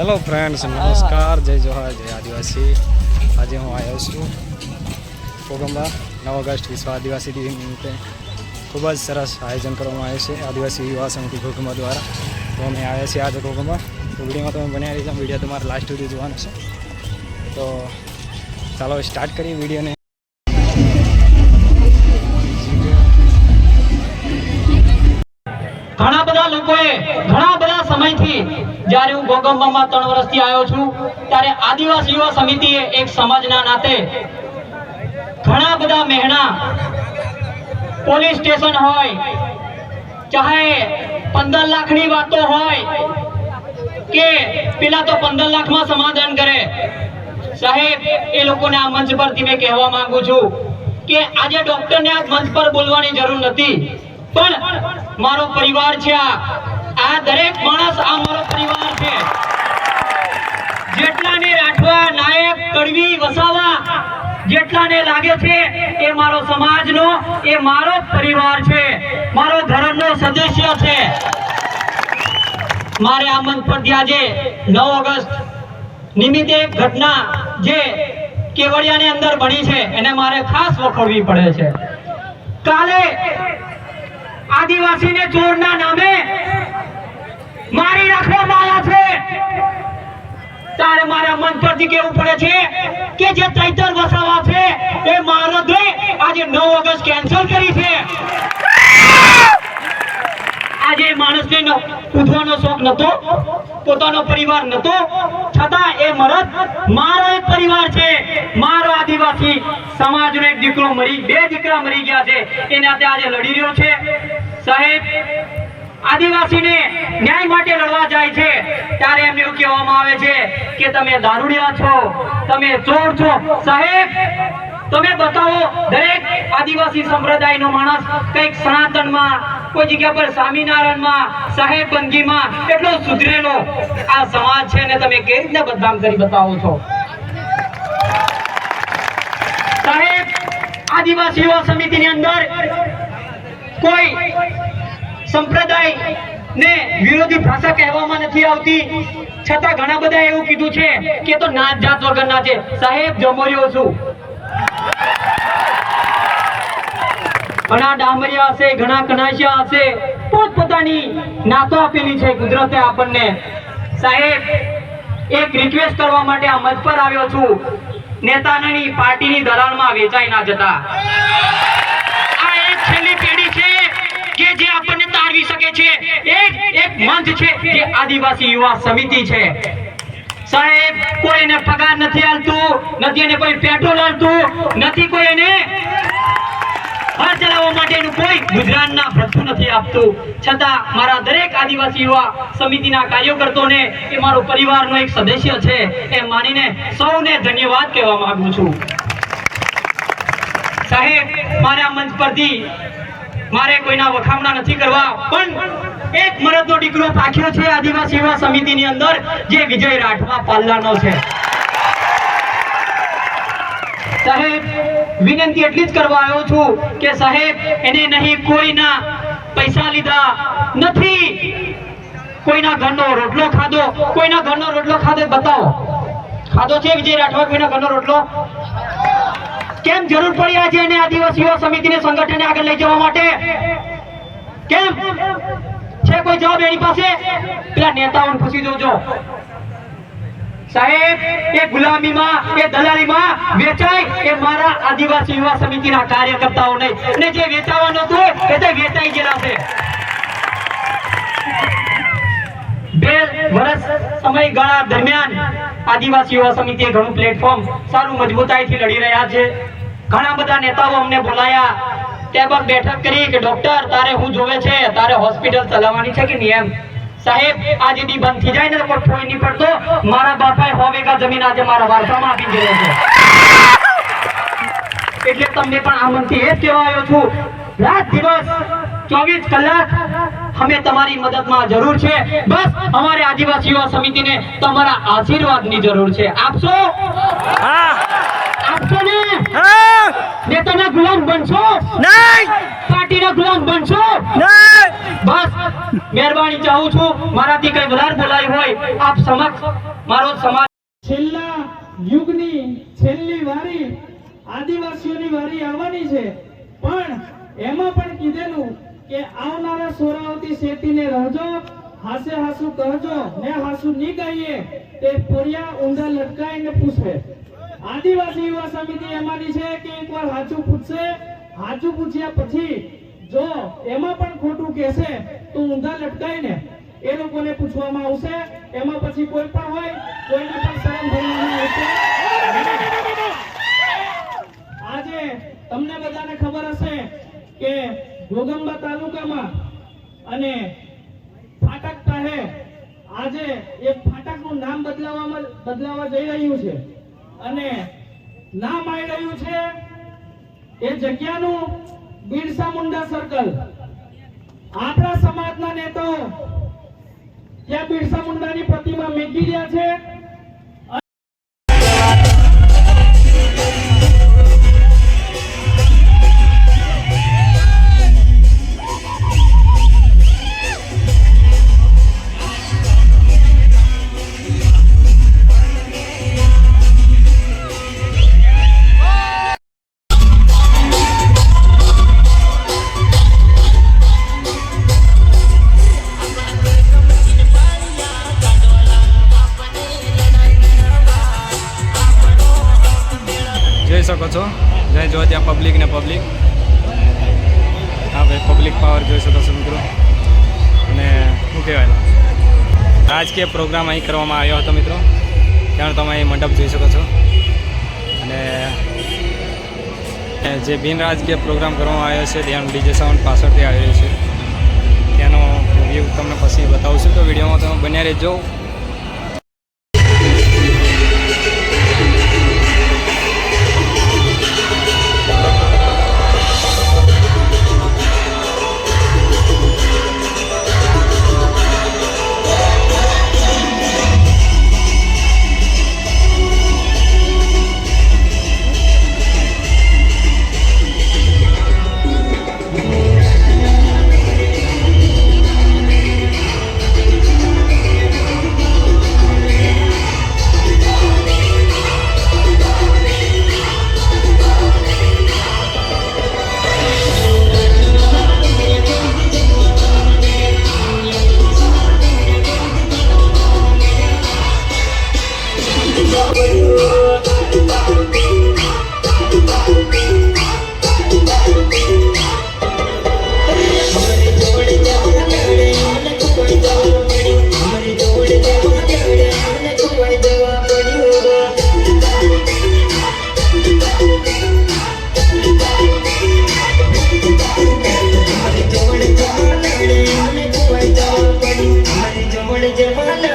Hello friends નમસ્કાર જય જોહાર જય આદિવાસી આજે હું આવ્યો છું કોગંબા નવ ઓગસ્ટ વિશ્વ આદિવાસી દિવસ નિમિત્તે ખૂબ જ સરસ આયોજન કરવામાં આવ્યું છે આદિવાસી યુવા સમિતિ કોગંબા દ્વારા તો અમે આવ્યા છીએ આજે કોગંબા વિડીયોમાં તમે બન્યા રહીશો વીડિયો તમારે લાસ્ટ સુધી જોવાનો છે તો ચાલો સ્ટાર્ટ કરીએ વિડીયોને જ્યારે હું ગોગંબામાં ત્રણ વર્ષથી આવ્યો છું, ત્યારે આદિવાસી યુવા સમિતિએ એક સમાજના નાતે ઘણા બધા મહેણા પોલીસ સ્ટેશન હોય, ચાહે પંદર લાખની વાતો હોય, કે પેલા તો પંદર લાખમાં સમાધાન કરે. સાહેબ, એ લોકોને આ મંચ પરથી મેં કહેવા માંગુ છું કે આજે ડોક્ટરને આ મંચ પર બોલવાની જરૂર નથી. પણ મારો પરિવાર છે આ. આ દરેક માણસ આ મારો પરિવાર છે. જેટલાને રાઠવા નાયક, કડવી, વસાવા જેટલાને લાગે છે, એ મારો સમાજનો, એ મારો પરિવાર છે. મારો ધર્મનો સદસ્ય છે. મારે આ મંચ પરથી આજે નવ ઓગસ્ટ નિમિત્તે એક ઘટના જે કેવડિયાની અંદર બની છે, એને મારે ખાસ વખોડવી પડે છે. કાલે આદિવાસીને ચોરના નામે મારી રાખવામાં આવ્યા છે. તારે મારા મન પરથી કેવું પડે છે કે જે ચૈતર વસાવા છે એ મારો મહારાજે આજે 9 ઓગસ્ટ કેન્સલ કરી છે. આજે માણસને કૂદવાનો શોખ નતો, પોતાનો પરિવાર નતો, છતાં એ મરદ મારો એક પરિવાર છે. મારો આદિવાસી સમાજનો એક દીકરો મરી, બે દીકરા મરી ગયા છે. એના આજે લડી રહ્યો છે. સાહેબ આદિવાસીને ન્યાય માટે લડવા જાય છે, ત્યારે એમને એવું કહેવામાં આવે છે કે તમે દારૂડિયા છો, તમે ચોર છો. સાહેબ, તમે બતાવો, દરેક આદિવાસી સંપ્રદાયનો માણસ કંઈક સનાતનમાં, કોઈ જગ્યા પર સ્વામિનારાયણમાં, સાહેબ બંદગીમાં, એટલો સુધરેલો આ સમાજ છે ને તમે કેવી રીતે બદનામ કરી બતાવો છો? સાહેબ, આદિવાસીઓ સમિતિની અંદર કોઈ સંપ્રદાય ને વિરોધી ભાષા કહેવામાં નથી આવતી. છતાં ઘણા બધા એવું કીધું છે કે તો નાત જાત વગરના છે. સાહેબ જમોરિયો છું. ઘણા ડામરિયા હશે, ઘણા કનાશિયા હશે. પોતપોતાની નાતો આપેલી છે કુદરતે આપણને. સાહેબ, એક રિક્વેસ્ટ કરવા માટે આ મંચ પર આવ્યો છું. નેતાની પાર્ટીની દલાલમાં વેચાઈ ના જતા. આ એક છેલ્લી પેઢી છે કે જે આપણને તારવી શકે છે. એક એક મંચ છે કે આદિવાસી યુવા સમિતિ છે. સાહેબ, કોઈ એને પગાર નથી આલતું, નથી એને કોઈ પેટ્રોલ આલતું, નથી કોઈ એને ઘર ચલાવવા માટેનું કોઈ ગુજરાતના ભથ્થું નથી આપતું. છતાં મારા દરેક આદિવાસી યુવા સમિતિના કાર્યકર્તાઓને એ મારો પરિવારનો એક સદસ્ય છે. એ માનીને સૌને ધન્યવાદ કહેવા માંગુ છું. સાહેબ, મારા મંચ પરથી મારે કોઈના વખામણા નથી કરવા. પણ એક મરદનો દીકરો પાખ્યો છે આદિવાસી યુવા સમિતિની અંદર, જે વિજય રાઠવા પાલ્લાનો છે. સાહેબ, વિનંતી એટલી જ કરવા આવ્યો છું કે સાહેબ, એને નહીં કોઈના પૈસા લીધા નથી. કોઈના ઘરનો રોટલો ખાધો. કોઈના ઘરનો રોટલો ખાધો બતાવો. ખાધો છે વિજય રાઠવા કોઈના ઘરનો રોટલો? કેમ જરૂર પડી આજે એને આદિવાસી યુવા સમિતિને સંગઠને આગળ લઈ જવા માટે? કેમ? છે કોઈ જવાબ એની પાસે? પેલા નેતાઓને પૂછી જોજો. સાહેબ, એ ગુલામીમાં, એ દલાલીમાં વેચાય એ મારા આદિવાસી યુવા સમિતિના કાર્યકર્તાઓ નહીં. અને જે વેચાવાનું હતું એ તો વેચાઈ ગયેલા છે. બે વર્ષ સમયગાળા દરમિયાન આદિવાસી યુવા સમિતિએ ઘણું પ્લેટફોર્મ સારું મજબૂતાઈથી લડી રહ્યા છે. ઘણા બધા નેતાઓ અમને બોલાયા. ત્યારબાદ બેઠક કરી કે, ડોક્ટર, તારે હું જોવે છે? તારે હોસ્પિટલ ચલાવવાની છે કે નિયમ સાહેબ આજે દી બંધ થઈ જાય ને, તો કોઈ નહીં પડતો. મારા બાપાએ વીઘા જમીન આજે મારા વારસામાં આપી ગયેલો છે. એટલે તમને પણ આમંત્રિત એ જ કહેવા આવ્યો છું. રાત દિવસ, ચોવીસ કલાક અમે તમારી મદદમાં જરૂર છે. બસ, અમારે આદિવાસી યુવા સમિતિને તમારા આશીર્વાદની જરૂર છે. આપશો ને નેતાના ગુલામ બનશો? નહીં! પાર્ટીના ગુલામ બનશો? નહીં! બસ મહેરબાની ચાહું છું. મારાથી કઈ વધારે બોલાયું હોય આપ સમક્ષ મારો સમાજ છેલ્લા યુગની છેલ્લી વારી આદિવાસીઓની વારી આવવાની છે. પણ એમાં પણ કીધેલું કે આવનારા સોરાવતી શેતીને રહેજો હાસે હાસુ કહજો ને હાસુ નહીં કહીએ તે પોરિયા ઊંધા લટકાઈને પૂછે. આદિવાસી યુવા સમિતિ એમાંની છે કે એકવાર સાચું પૂછશે સાચું પૂછ્યા પછી જો એમાં પણ ખોટું કહેશે, તો ઊંધા લટકાઈને એ લોકોને પૂછવામાં આવશે. એમાં પછી કોઈ પણ હોય, કોઈને પણ શરમ ભરવામાં આવશે. આજે તમને બધાને ખબર હશે કે ગોગંબા તાલુકામાં અને ફાટક પાસે આજે એક ફાટકનું નામ બદલાવામાં, બદલાવા જઈ રહ્યું છે. અને નામ આવી રહ્યું છે એ જગ્યાનું બિરસા મુંડા સર્કલ આપણા સમાજના નેતાઓ ત્યાં બિરસા મુંડાની પ્રતિમા મેકી રહ્યા છે. પાવર જોઈ શકો છો મિત્રો. અને શું કહેવાય? રાજકીય પ્રોગ્રામ અહીં કરવામાં આવ્યો હતો મિત્રો. ત્યાં તમે અહીં મંડપ જોઈ શકો છો. અને જે બિન રાજકીય પ્રોગ્રામ કરવામાં આવ્યો છે ત્યાં ડીજે સાઉન્ડ પાછળથી આવી રહ્યું છે. ત્યાંનો વ્યૂ તમને પછી બતાવું છું. તો વિડીયોમાં તમે બન્યા રહેજો. તમારા